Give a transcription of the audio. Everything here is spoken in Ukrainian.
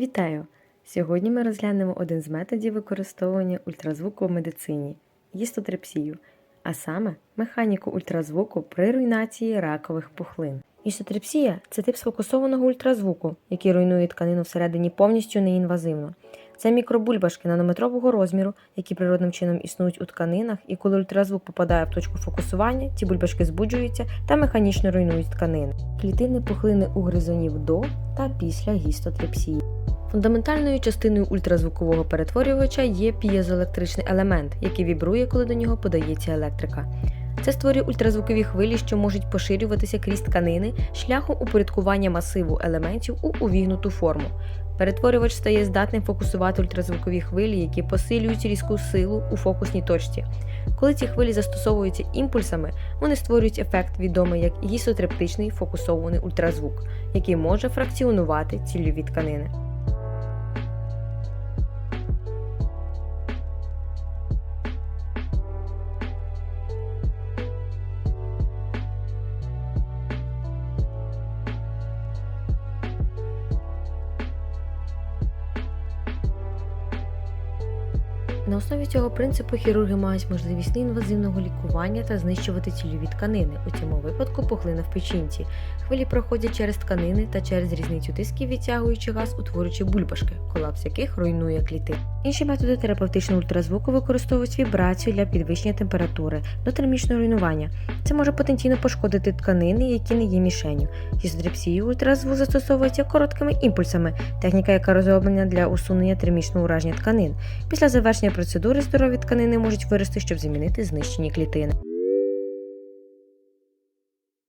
Вітаю! Сьогодні ми розглянемо один з методів використовування ультразвуку в медицині гістотрепсію, а саме механіку ультразвуку при руйнації ракових пухлин. Гістотрепсія це тип сфокусованого ультразвуку, який руйнує тканину всередині повністю неінвазивно. Це мікробульбашки нанометрового розміру, які природним чином існують у тканинах, і коли ультразвук попадає в точку фокусування, ці бульбашки збуджуються та механічно руйнують тканини. Клітини пухлини у гризунів до та після гістотрепсії. Фундаментальною частиною ультразвукового перетворювача є пієзоелектричний елемент, який вібрує, коли до нього подається електрика. Це створює ультразвукові хвилі, що можуть поширюватися крізь тканини шляхом упорядкування масиву елементів у увігнуту форму. Перетворювач стає здатним фокусувати ультразвукові хвилі, які посилюють різку силу у фокусній точці. Коли ці хвилі застосовуються імпульсами, вони створюють ефект, відомий як гісотрептичний фокусований ультразвук, який може фракціонувати цільові тканини. На основі цього принципу хірурги мають можливість неінвазивного лікування та знищувати цільові тканини, у цьому випадку пухлина в печінці. Хвилі проходять через тканини та через різницю тисків, відтягуючи газ, утворюючи бульбашки, колапс яких руйнує кліти. Інші методи терапевтичного ультразвуку використовують вібрацію для підвищення температури до термічного руйнування. Це може потенційно пошкодити тканини, які не є мішенью. Гісотрепсію ультразву застосовується короткими імпульсами, техніка, яка розроблена для усунення термічного ураження тканин. Після завершення процедури здорові тканини можуть вирости, щоб замінити знищені клітини.